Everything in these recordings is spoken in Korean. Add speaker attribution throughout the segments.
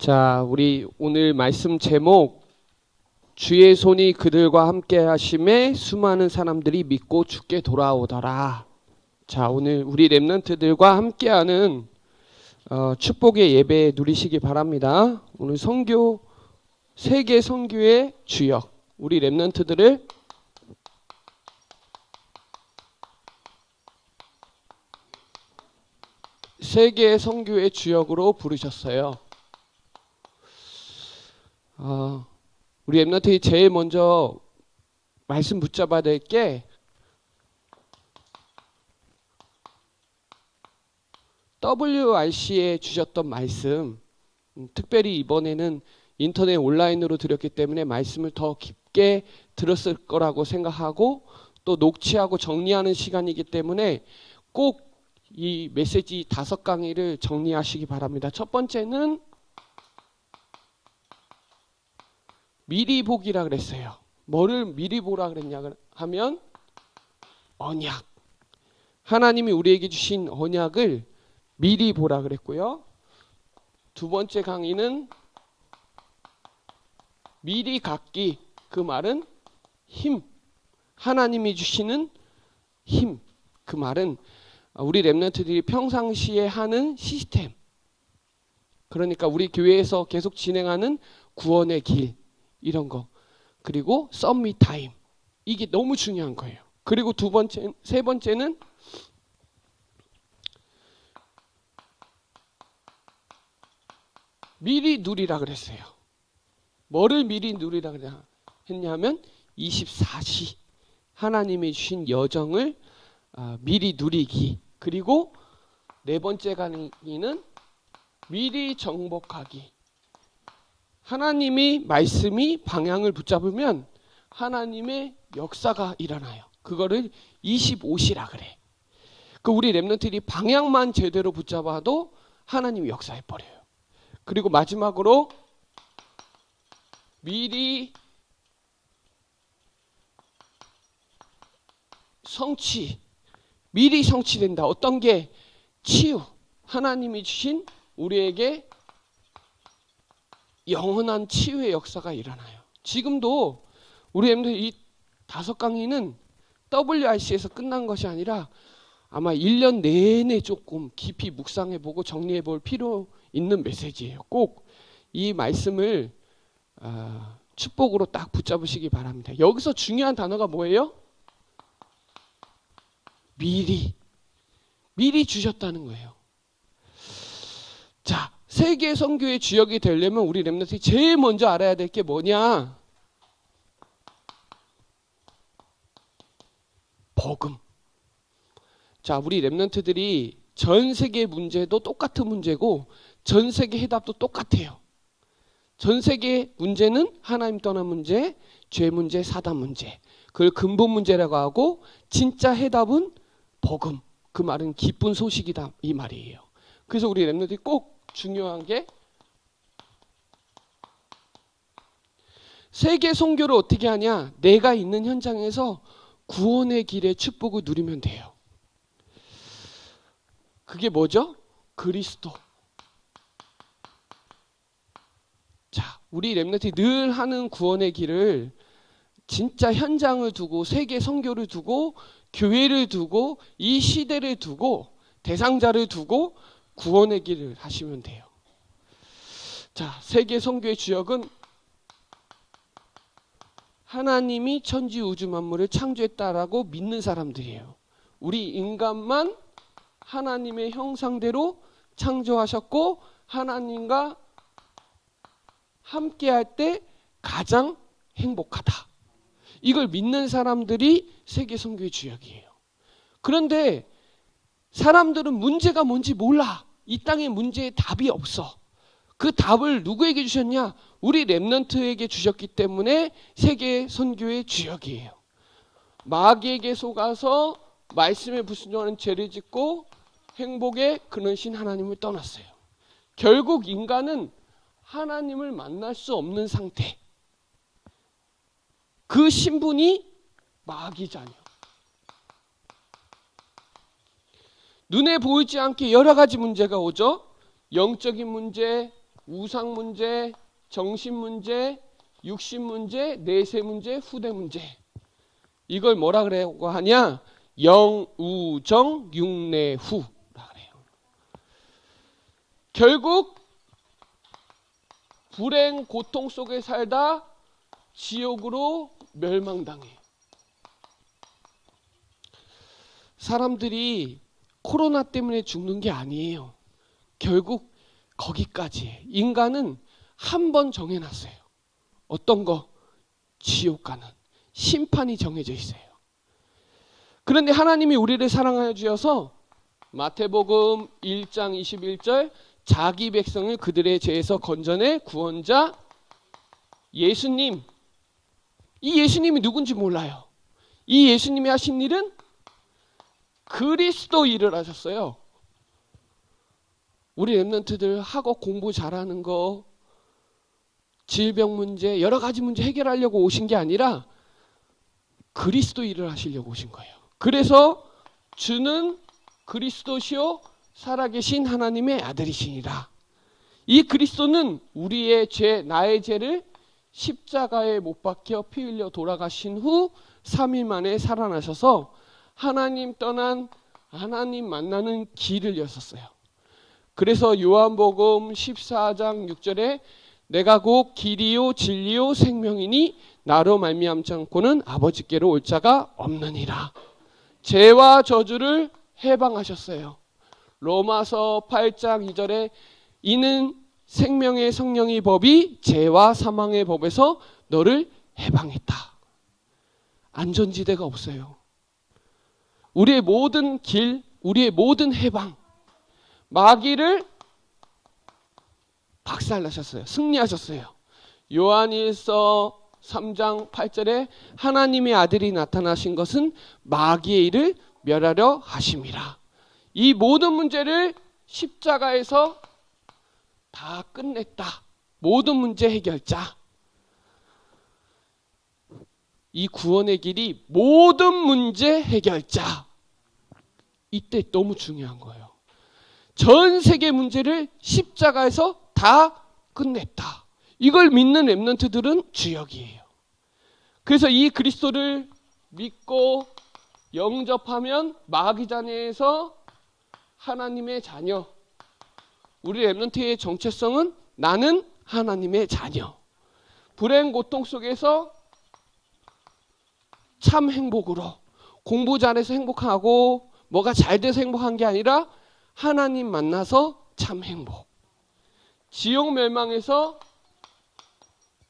Speaker 1: 자, 우리 오늘 말씀 제목 주의 손이 그들과 함께 하심에 수많은 사람들이 믿고 죽게 돌아오더라. 자, 오늘 우리 렘넌트들과 함께하는 어, 축복의 예배 누리시기 바랍니다. 오늘 선교 세계 선교의 주역 우리 렘넌트들을 세계 선교의 주역으로 부르셨어요. 아, 우리 엠너트이 제일 먼저 말씀 붙잡아야 될 게 WRC에 주셨던 말씀, 음, 특별히 이번에는 인터넷 온라인으로 드렸기 때문에 말씀을 더 깊게 들었을 거라고 생각하고 또 녹취하고 정리하는 시간이기 때문에 꼭 이 메시지 다섯 강의를 정리하시기 바랍니다. 첫 번째는 미리 보기라 그랬어요. 뭐를 미리 보라 그랬냐 하면 언약. 하나님이 우리에게 주신 언약을 미리 보라 그랬고요. 두 번째 강의는 미리 갖기. 그 말은 힘. 하나님이 주시는 힘. 그 말은 우리 랩런트들이 평상시에 하는 시스템. 그러니까 우리 교회에서 계속 진행하는 구원의 길. 이런 거. 그리고 썸미 타임. 이게 너무 중요한 거예요. 그리고 두 번째, 세 번째는 미리 누리라 그랬어요. 뭐를 미리 누리라 했냐면 24시 하나님이 주신 여정을 아, 미리 누리기. 그리고 네 번째 강의는 미리 정복하기. 하나님이 말씀이 방향을 붙잡으면 하나님의 역사가 일어나요. 그거를 25시라 그래. 그 우리 랩런트들이 방향만 제대로 붙잡아도 하나님이 역사해 버려요. 그리고 마지막으로 미리 성취, 미리 성취된다. 어떤 게 치유, 하나님이 주신 우리에게 영원한 치유의 역사가 일어나요. 지금도 우리 엠들 이 다섯 강의는 WRC에서 끝난 것이 아니라 아마 1년 내내 조금 깊이 묵상해 보고 정리해 볼 필요 있는 메시지예요. 꼭 이 말씀을 아, 축복으로 딱 붙잡으시기 바랍니다. 여기서 중요한 단어가 뭐예요? 미리 미리 주셨다는 거예요. 자, 세계 선교의 주역이 되려면 우리 렘넌트이 제일 먼저 알아야 될 게 뭐냐? 복음. 자, 우리 렘넌트들이 전 세계 문제도 똑같은 문제고 전 세계 해답도 똑같아요. 전 세계 문제는 하나님 떠난 문제, 죄 문제, 사단 문제. 그걸 근본 문제라고 하고 진짜 해답은 복음. 그 말은 기쁜 소식이다 이 말이에요. 그래서 우리 렘넌트들이 꼭 중요한 게 세계 선교를 어떻게 하냐? 내가 있는 현장에서 구원의 길의 축복을 누리면 돼요. 그게 뭐죠? 그리스도. 자, 우리 렘넌트 늘 하는 구원의 길을 진짜 현장을 두고 세계 선교를 두고 교회를 두고 이 시대를 두고 대상자를 두고 구원의 길을 하시면 돼요. 자, 세계 선교의 주역은 하나님이 천지 우주 만물을 창조했다라고 믿는 사람들이에요. 우리 인간만 하나님의 형상대로 창조하셨고 하나님과 함께 할 때 가장 행복하다. 이걸 믿는 사람들이 세계 선교의 주역이에요. 그런데 사람들은 문제가 뭔지 몰라. 이 땅에 문제에 답이 없어. 그 답을 누구에게 주셨냐? 우리 랩넌트에게 주셨기 때문에 세계 선교의 주역이에요. 마귀에게 속아서 말씀에 불순종하는 죄를 짓고 행복에 그르신 하나님을 떠났어요. 결국 인간은 하나님을 만날 수 없는 상태. 그 신분이 마귀 자녀. 눈에 보이지 않게 여러 가지 문제가 오죠. 영적인 문제, 우상 문제, 정신 문제, 육신 문제, 내세 문제, 후대 문제. 이걸 뭐라 그래고 하냐? 영우정 육내후라 그래요. 결국 불행 고통 속에 살다 지옥으로 멸망당해. 사람들이 코로나 때문에 죽는 게 아니에요. 결국 거기까지 인간은 한 번 정해놨어요. 어떤 거? 지옥 가는 심판이 정해져 있어요. 그런데 하나님이 우리를 사랑하여 주셔서 마태복음 1장 21절 자기 백성을 그들의 죄에서 건져내 구원자 예수님 이 예수님이 누군지 몰라요. 이 예수님이 하신 일은 그리스도 일을 하셨어요. 우리 랩런트들 학업 공부 잘하는 거 질병 문제 여러 가지 문제 해결하려고 오신 게 아니라 그리스도 일을 하시려고 오신 거예요. 그래서 주는 그리스도시요 살아계신 하나님의 아들이시니라. 이 그리스도는 우리의 죄, 나의 죄를 십자가에 못 박혀 피 흘려 돌아가신 후 3일 만에 살아나셔서 하나님 떠난 하나님 만나는 길을 여셨어요. 그래서 요한복음 14장 6절에 내가 곧 길이요 진리요 생명이니 나로 말미암지 않고는 아버지께로 올 자가 없느니라. 죄와 저주를 해방하셨어요. 로마서 8장 2절에 이는 생명의 성령의 법이 죄와 사망의 법에서 너를 해방했다. 안전지대가 없어요. 우리의 모든 길, 우리의 모든 해방, 마귀를 박살나셨어요. 승리하셨어요. 요한일서 3장 8절에 하나님의 아들이 나타나신 것은 마귀의 일을 멸하려 하심이라. 이 모든 문제를 십자가에서 다 끝냈다. 모든 문제 해결자. 이 구원의 길이 모든 문제 해결자. 이때 너무 중요한 거예요. 전 세계 문제를 십자가에서 다 끝냈다. 이걸 믿는 랩런트들은 주역이에요. 그래서 이 그리스도를 믿고 영접하면 마귀자녀에서 하나님의 자녀. 우리 랩런트의 정체성은 나는 하나님의 자녀. 불행 고통 속에서 참 행복으로 공부 잘해서 행복하고 뭐가 잘 돼서 행복한 게 아니라 하나님 만나서 참 행복. 지옥 멸망에서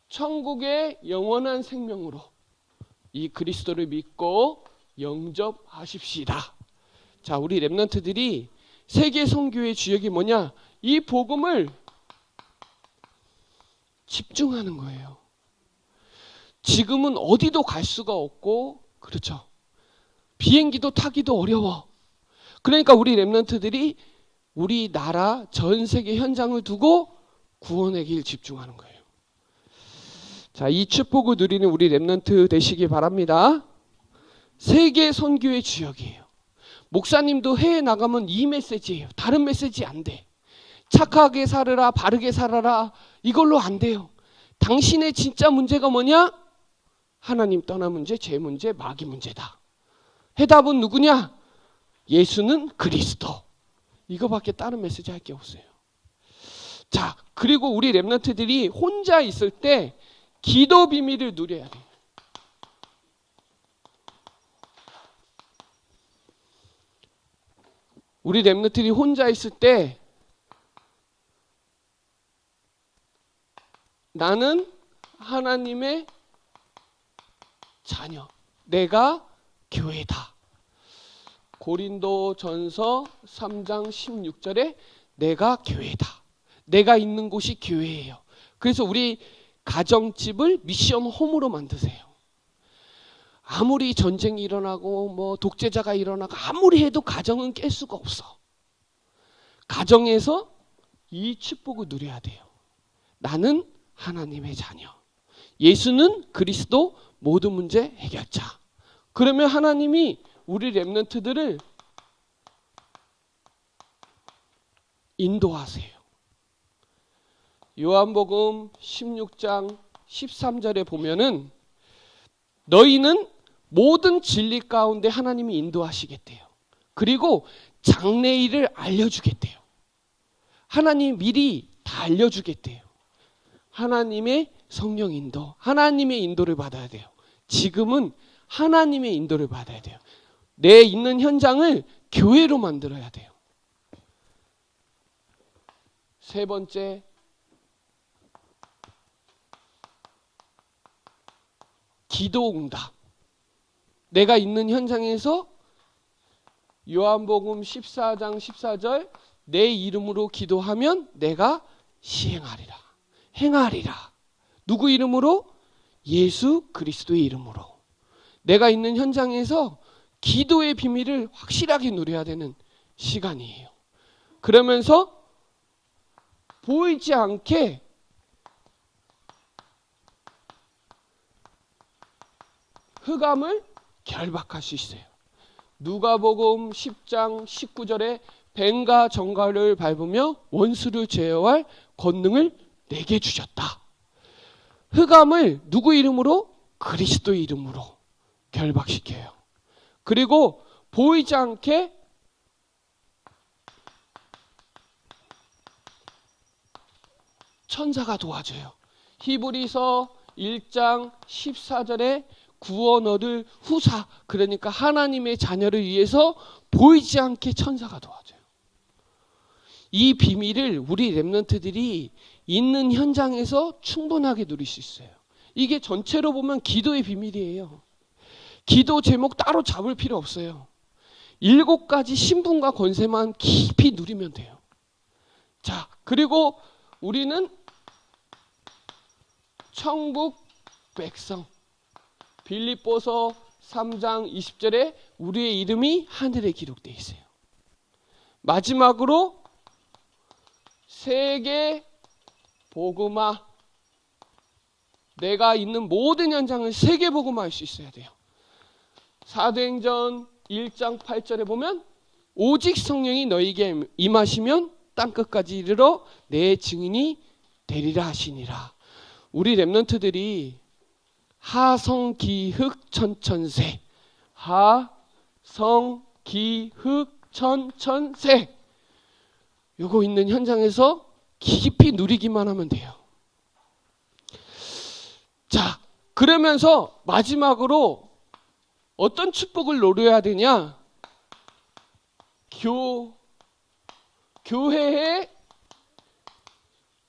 Speaker 1: 천국의 영원한 생명으로 이 그리스도를 믿고 영접하십시다. 자, 우리 랩런트들이 세계 선교의 주역이 뭐냐? 이 복음을 집중하는 거예요. 지금은 어디도 갈 수가 없고 그렇죠. 비행기도 타기도 어려워. 그러니까 우리 랩런트들이 우리나라 전 세계 현장을 두고 구원의 길 집중하는 거예요. 자, 이 축복을 누리는 우리 랩런트 되시기 바랍니다. 세계 선교의 주역이에요. 목사님도 해외 나가면 이 메시지예요. 다른 메시지 안 돼. 착하게 살아라, 바르게 살아라. 이걸로 안 돼요. 당신의 진짜 문제가 뭐냐? 하나님 떠난 문제, 죄 문제, 마귀 문제다. 해답은 누구냐? 예수는 그리스도. 이거밖에 다른 메시지 할 게 없어요. 자, 그리고 우리 랩런트들이 혼자 있을 때 기도 비밀을 누려야 돼요. 우리 랩런트들이 혼자 있을 때 나는 하나님의 자녀. 내가 교회다. 고린도 전서 3장 16절에 내가 교회다. 내가 있는 곳이 교회예요. 그래서 우리 가정집을 미션 홈으로 만드세요. 아무리 전쟁이 일어나고 뭐 독재자가 일어나고 아무리 해도 가정은 깰 수가 없어. 가정에서 이 축복을 누려야 돼요. 나는 하나님의 자녀. 예수는 그리스도 모든 문제 해결자. 그러면 하나님이 우리 랩런트들을 인도하세요. 요한복음 16장 13절에 보면은 너희는 모든 진리 가운데 하나님이 인도하시겠대요. 그리고 장래일을 알려주겠대요. 하나님 미리 다 알려주겠대요. 하나님의 성령 인도, 하나님의 인도를 받아야 돼요. 지금은 하나님의 인도를 받아야 돼요. 내 있는 현장을 교회로 만들어야 돼요. 세 번째, 기도 응답. 내가 있는 현장에서 요한복음 14장 14절 내 이름으로 기도하면 내가 시행하리라. 행하리라. 누구 이름으로? 예수 그리스도의 이름으로. 내가 있는 현장에서 기도의 비밀을 확실하게 누려야 되는 시간이에요. 그러면서 보이지 않게 흑암을 결박할 수 있어요. 누가복음 10장 19절에 뱀과 정갈을 밟으며 원수를 제어할 권능을 내게 주셨다. 흑암을 누구 이름으로? 그리스도 이름으로 결박시켜요. 그리고 보이지 않게 천사가 도와줘요. 히브리서 1장 14절에 구원 얻을 후사 그러니까 하나님의 자녀를 위해서 보이지 않게 천사가 도와줘요. 이 비밀을 우리 렘넌트들이 있는 현장에서 충분하게 누릴 수 있어요. 이게 전체로 보면 기도의 비밀이에요. 기도 제목 따로 잡을 필요 없어요. 일곱 가지 신분과 권세만 깊이 누리면 돼요. 자, 그리고 우리는 천국 백성. 빌립보서 3장 20절에 우리의 이름이 하늘에 기록되어 있어요. 마지막으로 세계 복음화 내가 있는 모든 현장을 세계 복음화할 수 있어야 돼요. 사도행전 1장 8절에 보면 오직 성령이 너에게 임하시면 땅 끝까지 이르러 내 증인이 되리라 하시니라. 우리 렘넌트들이 하성기흑 천천세 하성기흑 천천세 요거 있는 현장에서 깊이 누리기만 하면 돼요. 자, 그러면서 마지막으로 어떤 축복을 노려야 되냐? 교 교회의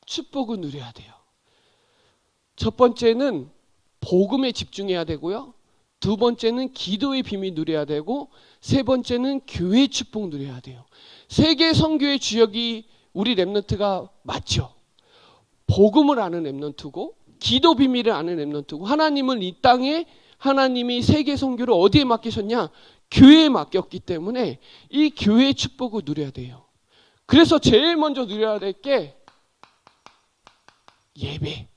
Speaker 1: 축복을 누려야 돼요. 첫 번째는 복음에 집중해야 되고요. 두 번째는 기도의 비밀 누려야 되고 세 번째는 교회 축복 누려야 돼요. 세계 선교의 주역이 우리 렘넌트가 맞죠. 복음을 아는 렘넌트고 기도 비밀을 아는 렘넌트고 하나님은 이 땅에 하나님이 세계 선교를 어디에 맡기셨냐? 교회에 맡겼기 때문에 이 교회의 축복을 누려야 돼요. 그래서 제일 먼저 누려야 될 게 예배.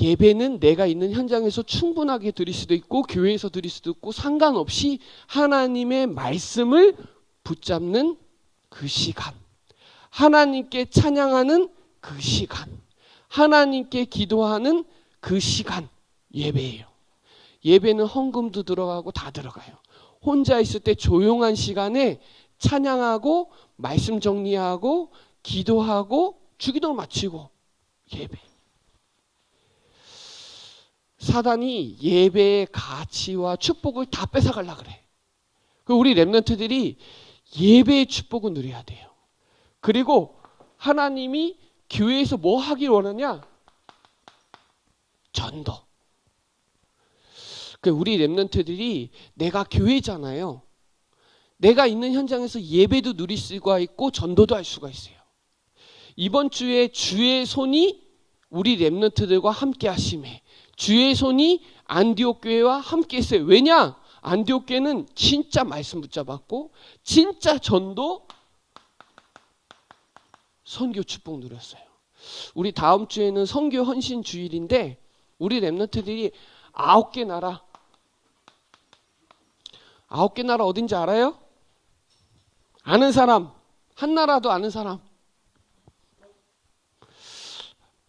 Speaker 1: 예배는 내가 있는 현장에서 충분하게 드릴 수도 있고 교회에서 드릴 수도 있고 상관없이 하나님의 말씀을 붙잡는 그 시간. 하나님께 찬양하는 그 시간. 하나님께 기도하는 그 시간 예배예요. 예배는 헌금도 들어가고 다 들어가요. 혼자 있을 때 조용한 시간에 찬양하고 말씀 정리하고 기도하고 주기도를 마치고 예배. 사단이 예배의 가치와 축복을 다 뺏어가려 그래. 그 우리 렘넌트들이 예배의 축복을 누려야 돼요. 그리고 하나님이 교회에서 뭐 하길 원하냐? 전도. 그 우리 렘넌트들이 내가 교회잖아요. 내가 있는 현장에서 예배도 누릴 수가 있고 전도도 할 수가 있어요. 이번 주에 주의 손이 우리 렘넌트들과 함께 하심에 주의 손이 안디옥 교회와 함께 했어요. 왜냐? 안디옥 교회는 진짜 말씀 붙잡았고 진짜 전도 선교 축복 누렸어요. 우리 다음 주에는 선교 헌신 주일인데 우리 렘넌트들이 아홉 개 나라 아홉 개 나라 어딘지 알아요? 아는 사람 한 나라도 아는 사람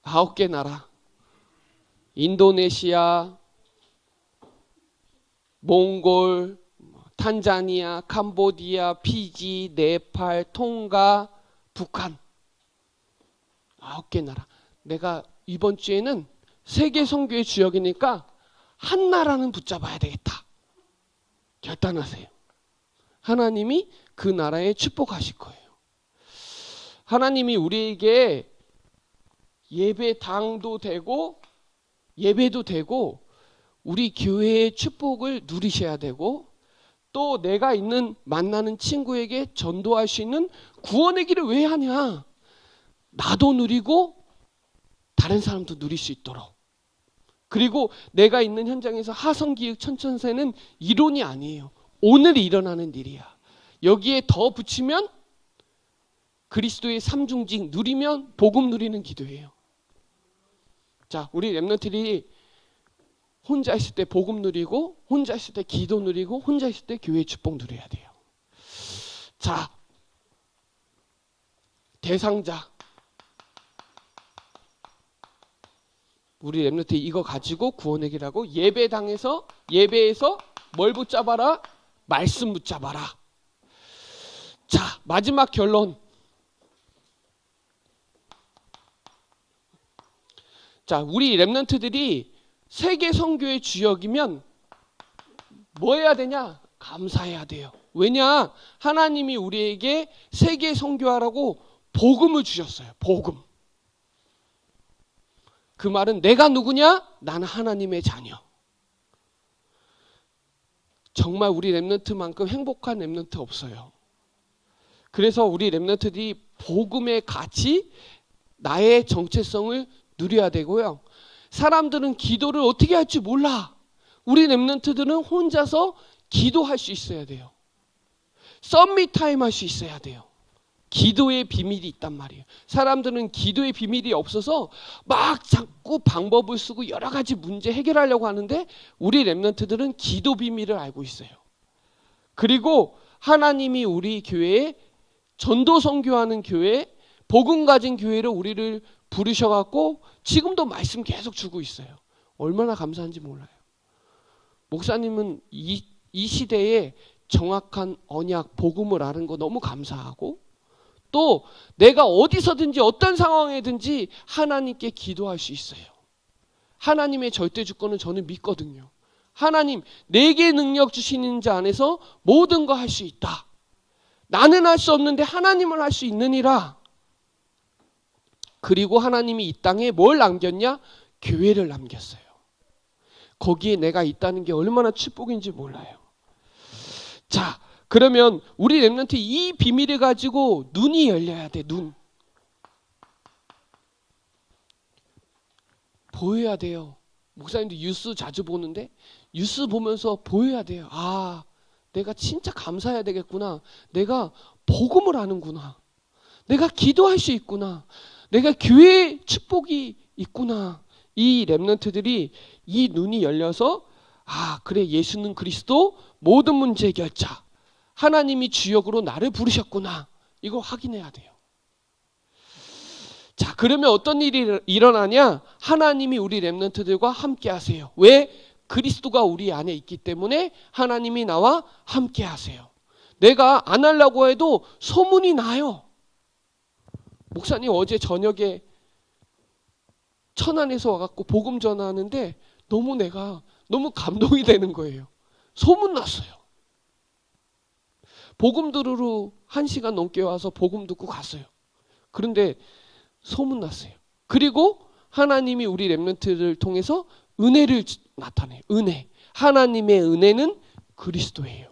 Speaker 1: 아홉 개 나라. 인도네시아, 몽골, 탄자니아, 캄보디아, 피지, 네팔, 통가, 북한. 아홉 개 나라. 내가 이번 주에는 세계 선교의 주역이니까 한 나라는 붙잡아야 되겠다. 결단하세요. 하나님이 그 나라에 축복하실 거예요. 하나님이 우리에게 예배 당도 되고 예배도 되고 우리 교회의 축복을 누리셔야 되고 또 내가 있는 만나는 친구에게 전도할 수 있는 구원의 길을 왜 하냐? 나도 누리고 다른 사람도 누릴 수 있도록. 그리고 내가 있는 현장에서 하성기획 천천세는 이론이 아니에요. 오늘 일어나는 일이야. 여기에 더 붙이면 그리스도의 삼중직 누리면 복음 누리는 기도예요. 자, 우리 랩런트들이 혼자 있을 때 복음 누리고 혼자 있을 때 기도 누리고 혼자 있을 때 교회 축복 누려야 돼요. 자, 대상자 우리 랩런트 이거 가지고 구원의 길하고 예배당에서 예배에서 뭘 붙잡아라? 말씀 붙잡아라. 자, 마지막 결론. 자, 우리 랩런트들이 세계 선교의 주역이면 뭐 해야 되냐? 감사해야 돼요. 왜냐? 하나님이 우리에게 세계 선교하라고 복음을 주셨어요. 복음. 그 말은 내가 누구냐? 나는 하나님의 자녀. 정말 우리 랩런트만큼 행복한 랩런트 없어요. 그래서 우리 랩런트들이 복음의 가치, 나의 정체성을 누려야 되고요. 사람들은 기도를 어떻게 할지 몰라. 우리 랩런트들은 혼자서 기도할 수 있어야 돼요. 썸밋 타임 할 수 있어야 돼요. 기도의 비밀이 있단 말이에요. 사람들은 기도의 비밀이 없어서 막 자꾸 방법을 쓰고 여러 가지 문제 해결하려고 하는데 우리 랩런트들은 기도 비밀을 알고 있어요. 그리고 하나님이 우리 교회에 전도 선교하는 교회, 복음 가진 교회로 우리를 부르셔 갖고 지금도 말씀 계속 주고 있어요. 얼마나 감사한지 몰라요. 목사님은 이, 이 시대에 정확한 언약, 복음을 아는 거 너무 감사하고 또 내가 어디서든지 어떤 상황에든지 하나님께 기도할 수 있어요. 하나님의 절대 주권은 저는 믿거든요. 하나님 내게 능력 주시는 자 안에서 모든 거 할 수 있다. 나는 할 수 없는데 하나님은 할수 있느니라. 그리고 하나님이 이 땅에 뭘 남겼냐? 교회를 남겼어요. 거기에 내가 있다는 게 얼마나 축복인지 몰라요. 자, 그러면 우리 랩런트 이 비밀을 가지고 눈이 열려야 돼. 눈. 보여야 돼요. 목사님도 뉴스 자주 보는데 뉴스 보면서 보여야 돼요. 아, 내가 진짜 감사해야 되겠구나. 내가 복음을 하는구나. 내가 기도할 수 있구나. 내가 교회 축복이 있구나. 이 랩런트들이 이 눈이 열려서 아, 그래 예수는 그리스도 모든 문제 해결자. 하나님이 주역으로 나를 부르셨구나. 이거 확인해야 돼요. 자, 그러면 어떤 일이 일어나냐? 하나님이 우리 랩런트들과 함께 하세요. 왜? 그리스도가 우리 안에 있기 때문에 하나님이 나와 함께 하세요. 내가 안 하려고 해도 소문이 나요. 목사님 어제 저녁에 천안에서 와갖고 복음 전하는데 너무 내가 너무 감동이 되는 거예요. 소문 났어요. 복음 들으러 한 시간 넘게 와서 복음 듣고 갔어요. 그런데 소문 났어요. 그리고 하나님이 우리 랩런트를 통해서 은혜를 나타내요. 은혜. 하나님의 은혜는 그리스도예요.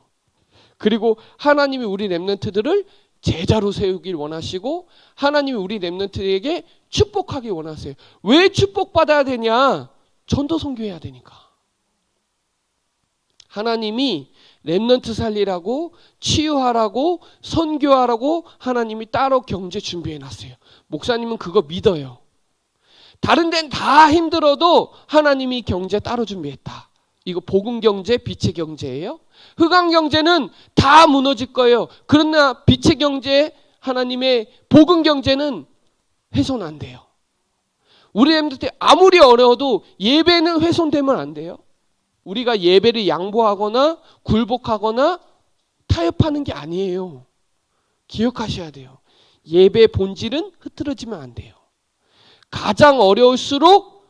Speaker 1: 그리고 하나님이 우리 랩런트들을 제자로 세우길 원하시고 하나님이 우리 랩런트에게 축복하기 원하세요. 왜 축복받아야 되냐? 전도 선교해야 되니까. 하나님이 랩런트 살리라고 치유하라고 선교하라고 하나님이 따로 경제 준비해 놨어요. 목사님은 그거 믿어요. 다른 데는 다 힘들어도 하나님이 경제 따로 준비했다. 이거 복음 경제, 빛의 경제예요. 흑암 경제는 다 무너질 거예요. 그러나 빛의 경제, 하나님의 복음 경제는 훼손 안 돼요. 우리 렘넌트 아무리 어려워도 예배는 훼손되면 안 돼요. 우리가 예배를 양보하거나 굴복하거나 타협하는 게 아니에요. 기억하셔야 돼요. 예배 본질은 흐트러지면 안 돼요. 가장 어려울수록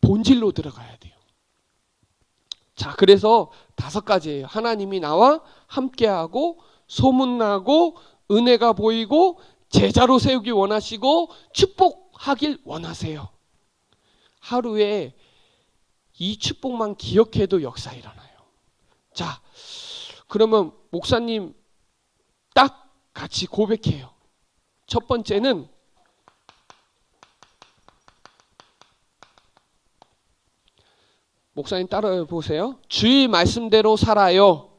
Speaker 1: 본질로 들어가야 돼요. 자, 그래서 다섯 가지예요. 하나님이 나와 함께하고 소문나고 은혜가 보이고 제자로 세우기 원하시고 축복하길 원하세요. 하루에 이 축복만 기억해도 역사 일어나요. 자, 그러면 목사님 딱 같이 고백해요. 첫 번째는 목사님 따라 보세요. 주일 말씀대로 살아요.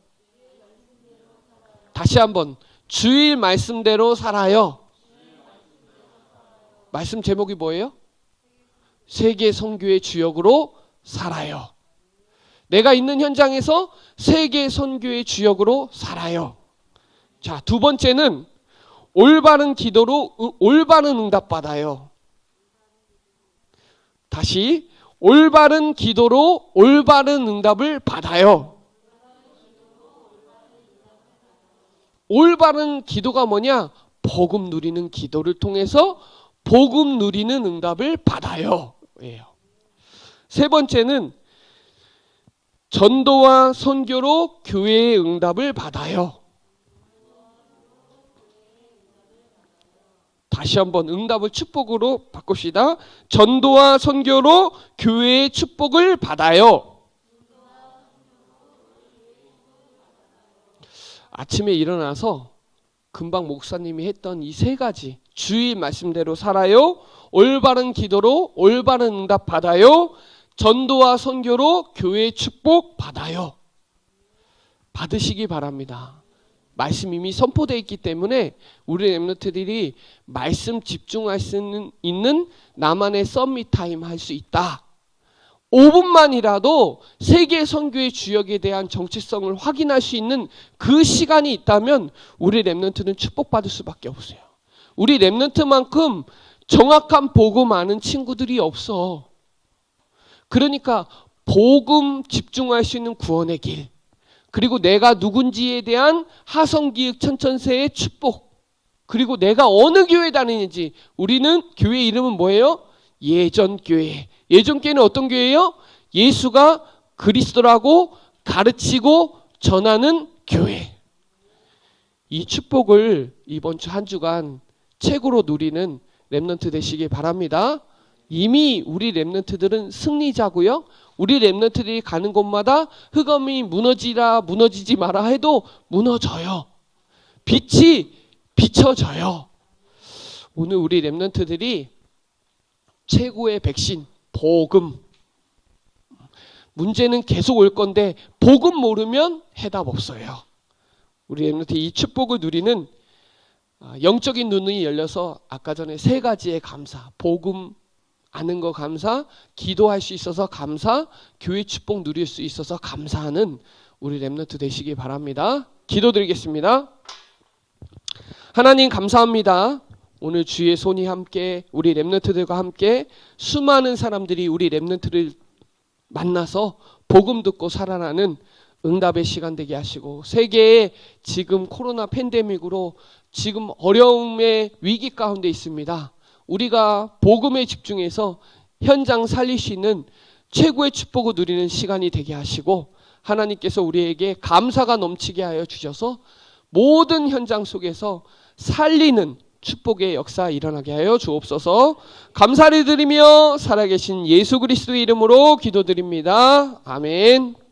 Speaker 1: 다시 한번 주일 말씀대로 살아요. 말씀 제목이 뭐예요? 세계 선교의 주역으로 살아요. 내가 있는 현장에서 세계 선교의 주역으로 살아요. 자, 두 번째는 올바른 기도로 으- 올바른 응답 받아요. 다시 올바른 기도로 올바른 응답을 받아요. 올바른 기도가 뭐냐? 복음 누리는 기도를 통해서 복음 누리는 응답을 받아요. 예요. 세 번째는 전도와 선교로 교회의 응답을 받아요. 다시 한번 응답을 축복으로 바꿉시다. 전도와 선교로 교회의 축복을 받아요. 아침에 일어나서 금방 목사님이 했던 이 세 가지 주의 말씀대로 살아요. 올바른 기도로 올바른 응답 받아요. 전도와 선교로 교회의 축복 받아요. 받으시기 바랍니다. 말씀 이미 선포되어 있기 때문에 우리 랩노트들이 말씀 집중할 수 있는- 나만의 썸밋 타임 할 수 있다. 5분만이라도 세계 선교의 주역에 대한 정체성을 확인할 수 있는 그 시간이 있다면 우리 랩넌트는 축복받을 수밖에 없어요. 우리 랩넌트만큼 정확한 복음 아는 친구들이 없어. 그러니까 복음 집중할 수 있는 구원의 길. 그리고 내가 누군지에 대한 하성기획 천천세의 축복. 그리고 내가 어느 교회 다니는지 우리는 교회 이름은 뭐예요? 예전 교회. 예전 교회는 어떤 교회예요? 예수가 그리스도라고 가르치고 전하는 교회. 이 축복을 이번 주 한 주간 최고로 누리는 랩넌트 되시길 바랍니다. 이미 우리 랩넌트들은 승리자고요. 우리 랩넌트들이 가는 곳마다 흑암이 무너지라 무너지지 마라 해도 무너져요. 빛이 비춰져요. 오늘 우리 랩넌트들이 최고의 백신 복음 문제는 계속 올 건데 복음 모르면 해답 없어요. 우리 랩넌트 이 축복을 누리는 아, 영적인 눈이 열려서 아까 전에 세 가지의 감사 복음 아는 거 감사, 기도할 수 있어서 감사, 교회 축복 누릴 수 있어서 감사하는 우리 랩너트 되시기 바랍니다. 기도드리겠습니다. 하나님 감사합니다. 오늘 주의 손이 함께 우리 랩너트들과 함께 수많은 사람들이 우리 랩너트를 만나서 복음 듣고 살아나는 응답의 시간 되게 하시고 세계에 지금 코로나 팬데믹으로 지금 어려움의 위기 가운데 있습니다. 우리가 복음에 집중해서 현장 있는 최고의 축복을 누리는 시간이 되게 하시고 하나님께서 우리에게 감사가 넘치게 하여 주셔서 모든 현장 속에서 살리는 축복의 역사 일어나게 하여 주옵소서. 감사를 드리며 살아계신 예수 그리스도의 이름으로 기도드립니다. 아멘.